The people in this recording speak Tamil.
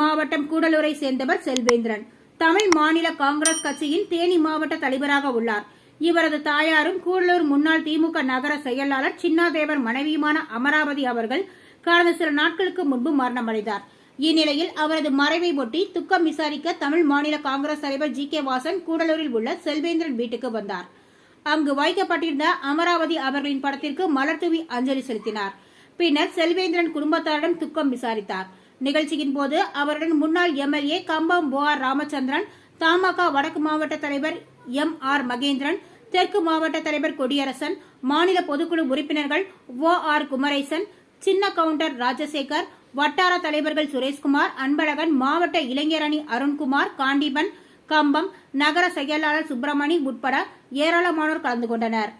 மாவட்டம் கூடலூரை சேர்ந்தவர் செல்வேந்திரன். தமிழ் மாநில காங்கிரஸ் கட்சியின் தேனி மாவட்ட தலைவராக உள்ளார். இவரது தாயாரும் கூடலூர் முன்னாள் திமுக நகர செயலாளர் சின்னாதேவர் மனைவியுமான அமராவதி அவர்கள் கடந்த சில நாட்களுக்கு முன்பு மரணமடைந்தார். இந்நிலையில் அவரது மறைவை ஒட்டி துக்கம் விசாரிக்க தமிழ் மாநில காங்கிரஸ் தலைவர் ஜி கே வாசன் கூடலூரில் உள்ள செல்வேந்திரன் வீட்டுக்கு வந்தார். அங்கு வைக்கப்பட்டிருந்த அமராவதி அவர்களின் படத்திற்கு மலர்தூவி அஞ்சலி செலுத்தினார். பின்னர் செல்வேந்திரன் குடும்பத்தாரிடம் துக்கம் விசாரித்தார். நிகழ்ச்சியின் போது அவருடன் முன்னாள் எம்எல்ஏ கம்பம் போ ஆர் ராமச்சந்திரன் தமாக வடக்கு மாவட்ட தலைவர் எம் ஆர் மகேந்திரன் தெற்கு மாவட்ட தலைவர் கொடியரசன் மாநில பொதுக்குழு உறுப்பினர்கள் ஓ ஆர் குமரேசன் சின்ன கவுண்டர் ராஜசேகர் வட்டார தலைவர்கள் சுரேஷ்குமார் அன்பழகன் மாவட்ட இளைஞரணி அருண்குமார் காண்டிபன் கம்பம் நகர செயலாளர் சுப்பிரமணி உட்பட ஏராளமானோர் கலந்து கொண்டனர்.